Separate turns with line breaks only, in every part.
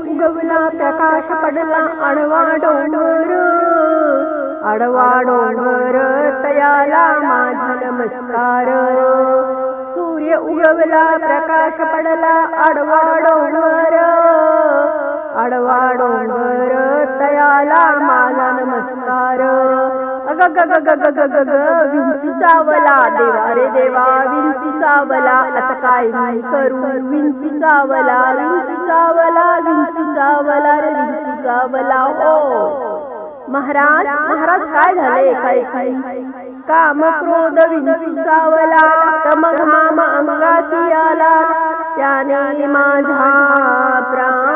उगवला प्रकाश पडला आडवा डोंगर. आडवा डोंगर तयाला माझा नमस्कार सूर्य उगवला प्रकाश पडला आडवा डोंगर. आडवा डोंगर तयाला माझा नमस्कार ग ग ग ग ग ग ग विंची चावला देवा अरे देवा विंची चावला आता काय मी करू? विंची चावला विंची चावला विंची चावला रे विंची चावला हो. महाराज महाराज काय झाले काय काय काम क्रोध विंची चावला तम घाम अंगासी आला त्याने माझा प्राण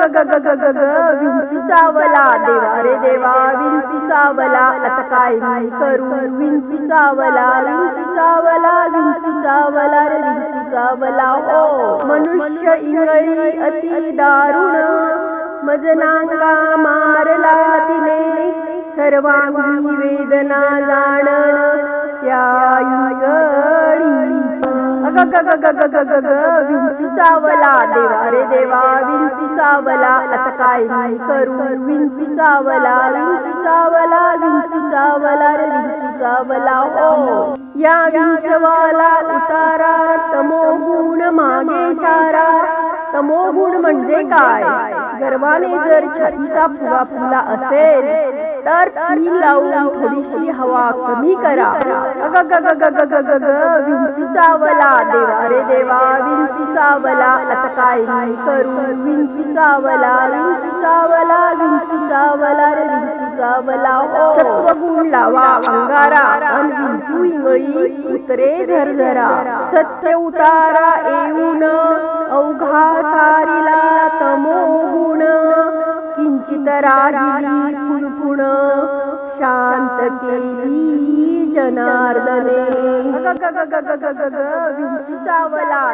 ग ग ग ग ग विंची चावला देवा अरे देवा विंची चावला आता काय मी करू विंची चावला विंची चावला विंची चावला रे विंची चावला हो मनुष्य इंगळी अति दारुण मजनांगा मारला तिने सर्वांगी वेदना जाणण या ग ग ग ग ग ग ग ग विंची चावला देवा रे देवा विंची चावला आता काय करू. विंची चावला विंची चावला विंची चावला रे विंची चावला हो. या विंचवाला उतारा तमो गुण मागे सारा. तमो गुण म्हणजे काय? गर्वाने जर छातीचा फुगा फुला असेल तर ती लावून थोडीशी हवा कमी करा. अग ग ग ग ग ग ग विंची चावला देवा अरे देवा विंचीचा वला. आता काय काय करू? विंचीचा वला विंची वला विंचीचा चावला रे विंची चावला हो. सत्वगुण लावा अंगारा. आणि विंचू इंगळी उतरे धरधरा. सत्य उतारा येऊन पुण शांत केली जनार्दने. विंची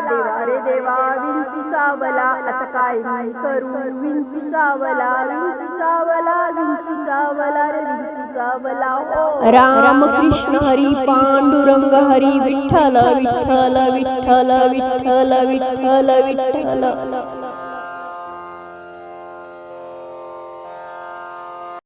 देवा रे देवा विंची चावला आता काय नाही करू. विंची चावला विंची चावला विंची चावला रे विंची हो.
राम कृष्ण हरी पांडुरंग हरी विठ्ठल विठ्ठल विठ्ठल विठ्ठल विठ्ठल विठ्ठल.